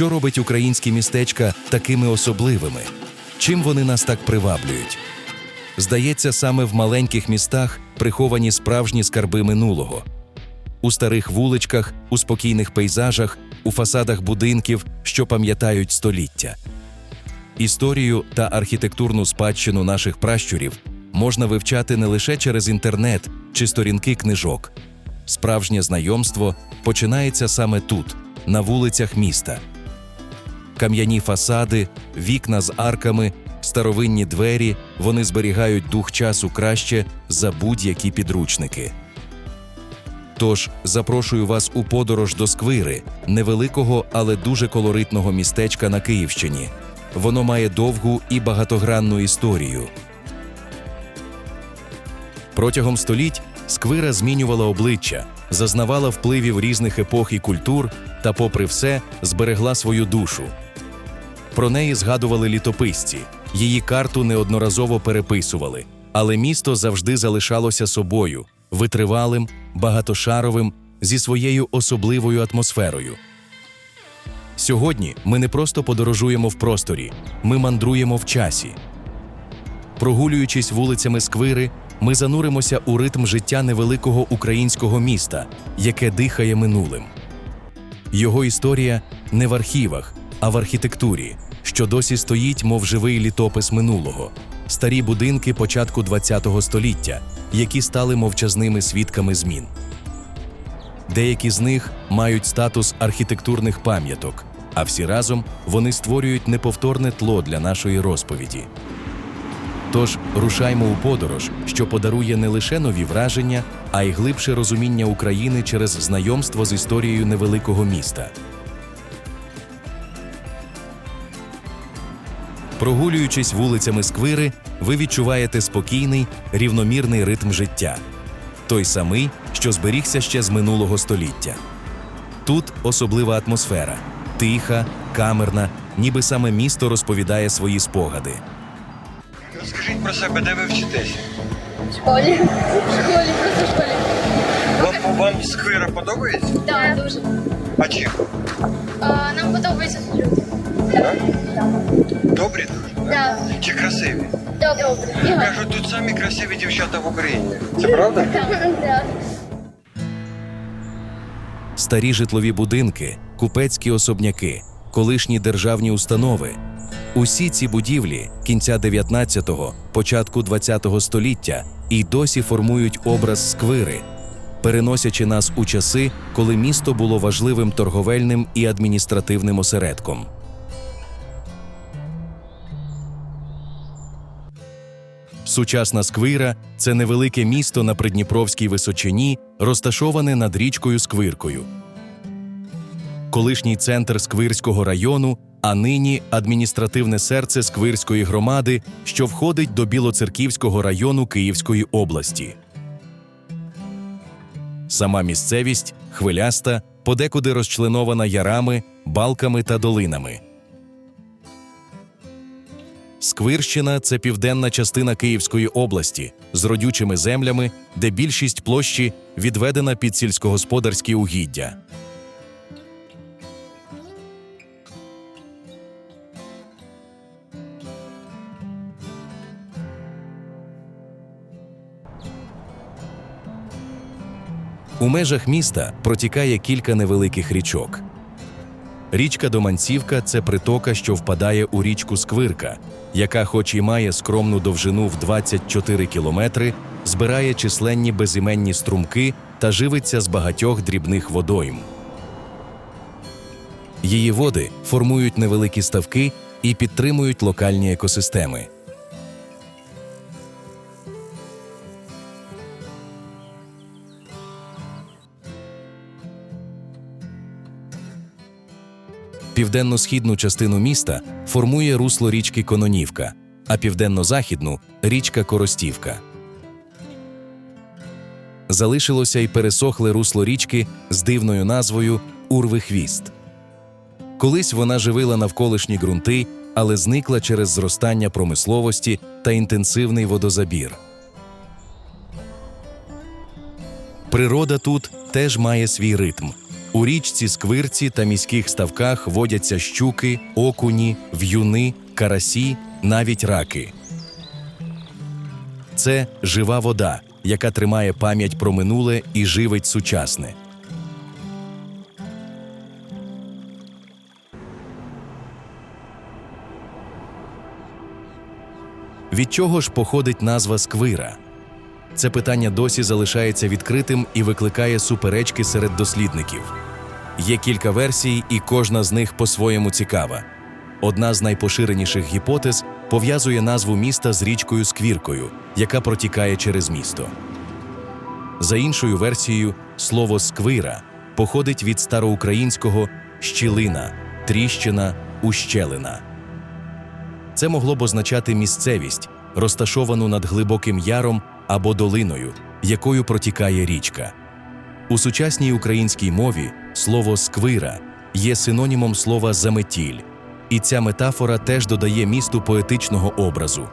Що робить українські містечка такими особливими? Чим вони нас так приваблюють? Здається, саме в маленьких містах приховані справжні скарби минулого. У старих вуличках, у спокійних пейзажах, у фасадах будинків, що пам'ятають століття. Історію та архітектурну спадщину наших пращурів можна вивчати не лише через інтернет чи сторінки книжок. Справжнє знайомство починається саме тут, на вулицях міста. Кам'яні фасади, вікна з арками, старовинні двері вони зберігають дух часу краще за будь-які підручники. Тож запрошую вас у подорож до Сквири, невеликого, але дуже колоритного містечка на Київщині. Воно має довгу і багатогранну історію. Протягом століть Сквира змінювала обличчя, зазнавала впливів різних епох і культур та, попри все, зберегла свою душу. Про неї згадували літописці, її карту неодноразово переписували, але місто завжди залишалося собою, витривалим, багатошаровим, зі своєю особливою атмосферою. Сьогодні ми не просто подорожуємо в просторі, ми мандруємо в часі. Прогулюючись вулицями Сквири, ми зануримося у ритм життя невеликого українського міста, яке дихає минулим. Його історія не в архівах, а в архітектурі, що досі стоїть, мов живий літопис минулого, старі будинки початку ХХ століття, які стали мовчазними свідками змін. Деякі з них мають статус архітектурних пам'яток, а всі разом вони створюють неповторне тло для нашої розповіді. Тож рушаймо у подорож, що подарує не лише нові враження, а й глибше розуміння України через знайомство з історією невеликого міста. Прогулюючись вулицями Сквири, ви відчуваєте спокійний, рівномірний ритм життя, той самий, що зберігся ще з минулого століття. Тут особлива атмосфера, тиха, камерна, ніби саме місто розповідає свої спогади. Розкажіть про себе, де ви вчитесь? В школі. В школі, просто в школі. Вам, вам сквира подобається? Так, дуже. А чим? Нам подобається тут люди. Так? Добрі дуже? Так. Чи красиві? Добре. Кажуть, тут самі красиві дівчата в Україні. Це правда? Так. Старі житлові будинки, купецькі особняки, колишні державні установи. Усі ці будівлі кінця 19-го, початку 20-го століття і досі формують образ сквири, переносячи нас у часи, коли місто було важливим торговельним і адміністративним осередком. Сучасна Сквира це невелике місто на Придніпровській височині, розташоване над річкою Сквиркою. Колишній центр Сквирського району, а нині адміністративне серце Сквирської громади, що входить до Білоцерківського району Київської області. Сама місцевість хвиляста, подекуди розчленована ярами, балками та долинами. Сквирщина це південна частина Київської області з родючими землями, де більшість площі відведена під сільськогосподарські угіддя. У межах міста протікає кілька невеликих річок. Річка Доманцівка це притока, що впадає у річку Сквирка, яка, хоч і має скромну довжину в 24 кілометри, збирає численні безіменні струмки та живиться з багатьох дрібних водойм. Її води формують невеликі ставки і підтримують локальні екосистеми. Південно-східну частину міста формує русло річки Кононівка, а південно-західну річка Коростівка. Залишилося й пересохле русло річки з дивною назвою Урвихвіст. Колись вона живила навколишні ґрунти, але зникла через зростання промисловості та інтенсивний водозабір. Природа тут теж має свій ритм. У річці Сквирці та міських ставках водяться щуки, окуні, в'юни, карасі, навіть раки. Це жива вода, яка тримає пам'ять про минуле і живить сучасне. Від чого ж походить назва Сквира? Це питання досі залишається відкритим і викликає суперечки серед дослідників. Є кілька версій, і кожна з них по-своєму цікава. Одна з найпоширеніших гіпотез пов'язує назву міста з річкою Сквіркою, яка протікає через місто. За іншою версією, слово сквира походить від староукраїнського щілина, тріщина, ущелина. Це могло б означати місцевість, розташовану над глибоким яром або долиною, якою протікає річка. У сучасній українській мові слово сквира є синонімом слова заметіль, і ця метафора теж додає місту поетичного образу.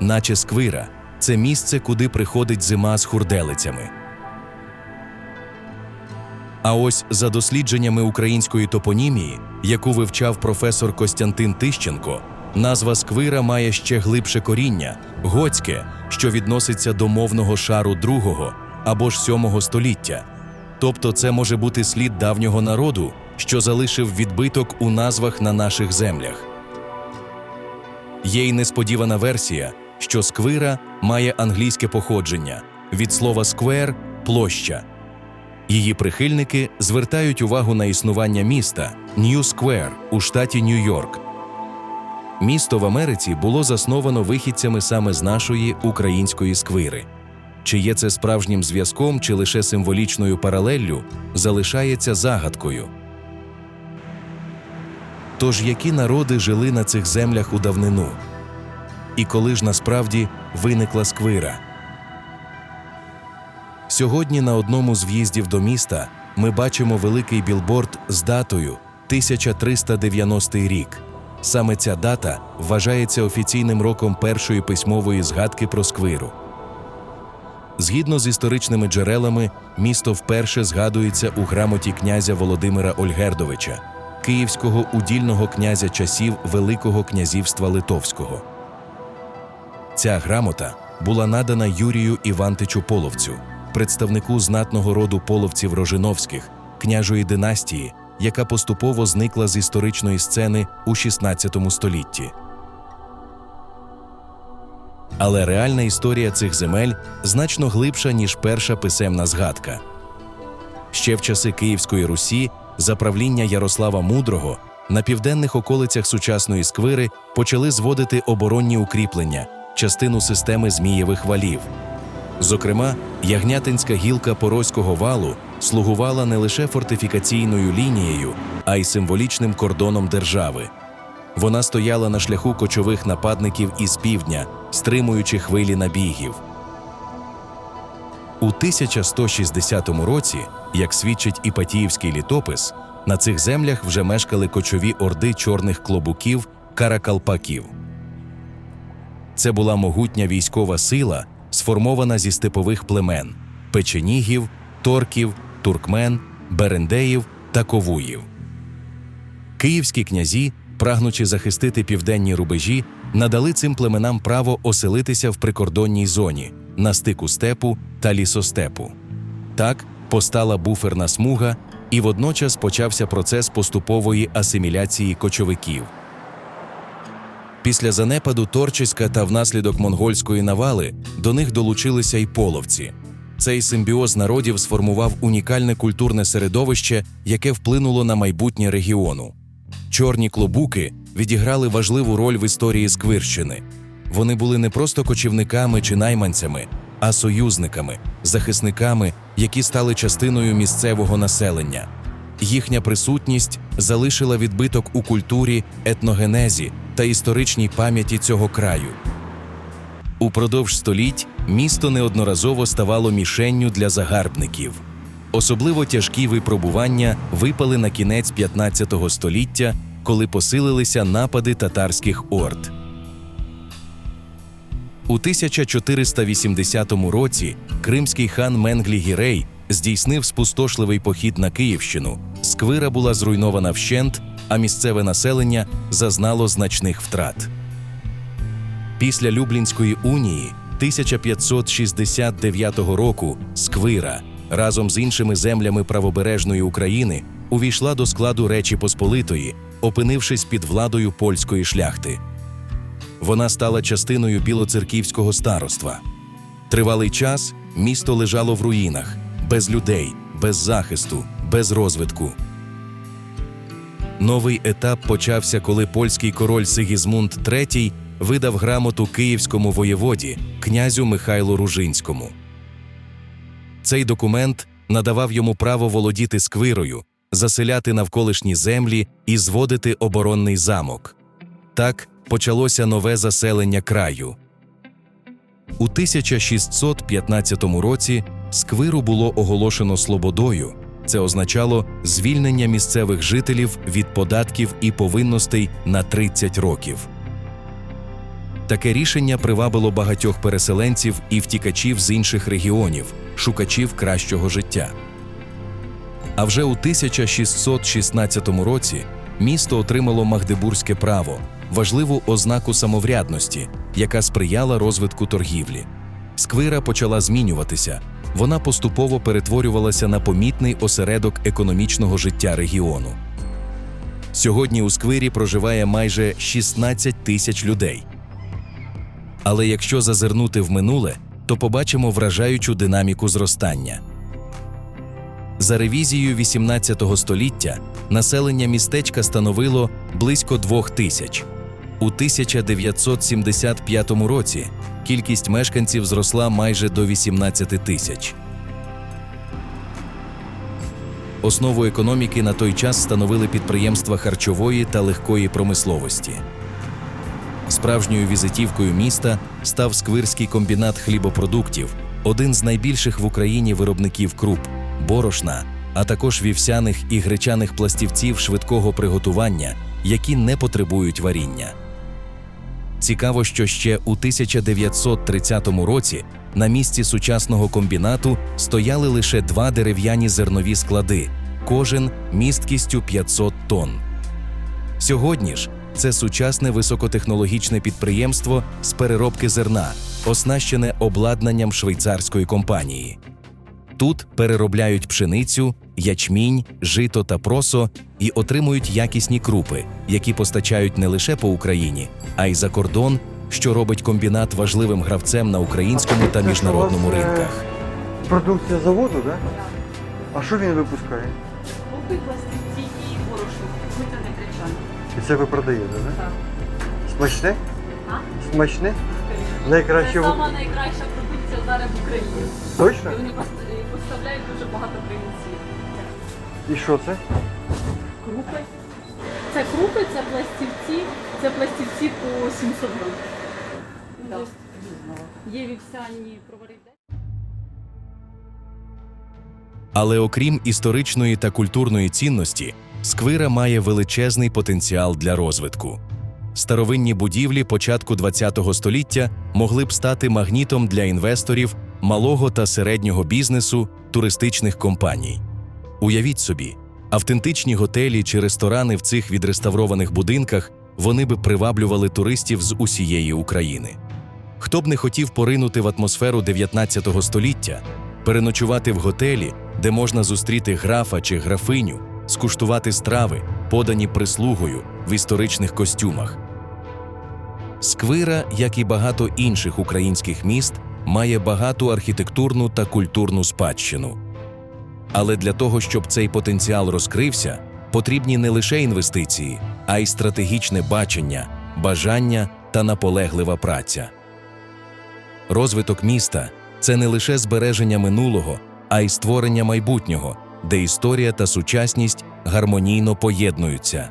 Наче сквира це місце, куди приходить зима з хурделицями. А ось за дослідженнями української топонімії, яку вивчав професор Костянтин Тищенко, назва сквира має ще глибше коріння готське, що відноситься до мовного шару другого або ж сьомого століття. Тобто це може бути слід давнього народу, що залишив відбиток у назвах на наших землях. Є й несподівана версія, що сквира має англійське походження від слова square – площа. Її прихильники звертають увагу на існування міста Нью Сквер у штаті Нью-Йорк. Місто в Америці було засновано вихідцями саме з нашої української сквири. Чи є це справжнім зв'язком, чи лише символічною паралеллю, залишається загадкою. Тож які народи жили на цих землях у давнину? І коли ж насправді виникла сквира? Сьогодні на одному з в'їздів до міста ми бачимо великий білборд з датою 1390 рік. Саме ця дата вважається офіційним роком першої письмової згадки про сквиру. Згідно з історичними джерелами, місто вперше згадується у грамоті князя Володимира Ольгердовича, київського удільного князя часів Великого князівства Литовського. Ця грамота була надана Юрію Івантичу Половцю, представнику знатного роду половців Рожиновських, княжої династії, яка поступово зникла з історичної сцени у XVI столітті. Але реальна історія цих земель значно глибша, ніж перша писемна згадка. Ще в часи Київської Русі за правління Ярослава Мудрого на південних околицях сучасної сквири почали зводити оборонні укріплення, частину системи Змієвих валів. Зокрема, ягнятинська гілка Порозького валу слугувала не лише фортифікаційною лінією, а й символічним кордоном держави. Вона стояла на шляху кочових нападників із півдня, стримуючи хвилі набігів. У 1160 році, як свідчить Іпатіївський літопис, на цих землях вже мешкали кочові орди чорних клобуків каракалпаків. Це була могутня військова сила, сформована зі степових племен печенігів, торків, туркмен, берендеїв та ковуїв. Київські князі, прагнучи захистити південні рубежі, надали цим племенам право оселитися в прикордонній зоні на стику степу та лісостепу. Так постала буферна смуга, і водночас почався процес поступової асиміляції кочовиків. Після занепаду Торчиська та внаслідок монгольської навали до них долучилися й половці. Цей симбіоз народів сформував унікальне культурне середовище, яке вплинуло на майбутнє регіону. Чорні клобуки відіграли важливу роль в історії Сквирщини. Вони були не просто кочівниками чи найманцями, а союзниками, захисниками, які стали частиною місцевого населення. Їхня присутність залишила відбиток у культурі, етногенезі та історичній пам'яті цього краю. Упродовж століть місто неодноразово ставало мішенню для загарбників. Особливо тяжкі випробування випали на кінець 15 століття, коли посилилися напади татарських орд. У 1480 році кримський хан Менглі Гірей здійснив спустошливий похід на Київщину, Сквира була зруйнована вщент, а місцеве населення зазнало значних втрат. Після Люблінської унії 1569 року Сквира разом з іншими землями правобережної України увійшла до складу Речі Посполитої, опинившись під владою польської шляхти. Вона стала частиною білоцерківського староства. Тривалий час місто лежало в руїнах, без людей, без захисту, без розвитку. Новий етап почався, коли польський король Сигізмунд III видав грамоту київському воєводі князю Михайлу Ружинському. Цей документ надавав йому право володіти сквирою, заселяти навколишні землі і зводити оборонний замок. Так почалося нове заселення краю. У 1615 році сквиру було оголошено слободою. Це означало звільнення місцевих жителів від податків і повинностей на 30 років. Таке рішення привабило багатьох переселенців і втікачів з інших регіонів, шукачів кращого життя. А вже у 1616 році місто отримало Магдебурзьке право, важливу ознаку самоврядності, яка сприяла розвитку торгівлі. Сквира почала змінюватися, вона поступово перетворювалася на помітний осередок економічного життя регіону. Сьогодні у сквирі проживає майже 16 тисяч людей. Але якщо зазирнути в минуле, то побачимо вражаючу динаміку зростання. За ревізією 18 століття населення містечка становило близько двох тисяч. У 1975 році кількість мешканців зросла майже до 18 тисяч. Основу економіки на той час становили підприємства харчової та легкої промисловості. Справжньою візитівкою міста став сквирський комбінат хлібопродуктів, один з найбільших в Україні виробників круп, борошна, а також вівсяних і гречаних пластівців швидкого приготування, які не потребують варіння. Цікаво, що ще у 1930 році на місці сучасного комбінату стояли лише два дерев'яні зернові склади, кожен місткістю 500 тонн. Сьогодні ж це сучасне високотехнологічне підприємство з переробки зерна, оснащене обладнанням швейцарської компанії. Тут переробляють пшеницю, ячмінь, жито та просо і отримують якісні крупи, які постачають не лише по Україні, а й за кордон, що робить комбінат важливим гравцем на українському та міжнародному ринках. Продукція заводу. Да? А що він випускає? І це ви продаєте, так? Да? Так. Смачне? А? Смачне? Найкраще Це в- сама найкраща продукція зараз в Україні. Точно? І вони пос- і поставляють дуже багато країн світу. І що це? Крупи. Це крупи, це пластівці, це пластівці по 700 грам. Да. Є вівсяні провари. Але окрім історичної та культурної цінності, сквира має величезний потенціал для розвитку. Старовинні будівлі початку ХХ століття могли б стати магнітом для інвесторів, малого та середнього бізнесу, туристичних компаній. Уявіть собі, автентичні готелі чи ресторани в цих відреставрованих будинках вони би приваблювали туристів з усієї України. Хто б не хотів поринути в атмосферу 19 століття, переночувати в готелі, де можна зустріти графа чи графиню, скуштувати страви, подані прислугою в історичних костюмах. Сквира, як і багато інших українських міст, має багату архітектурну та культурну спадщину. Але для того, щоб цей потенціал розкрився, потрібні не лише інвестиції, а й стратегічне бачення, бажання та наполеглива праця. Розвиток міста це не лише збереження минулого, а й створення майбутнього, де історія та сучасність гармонійно поєднуються.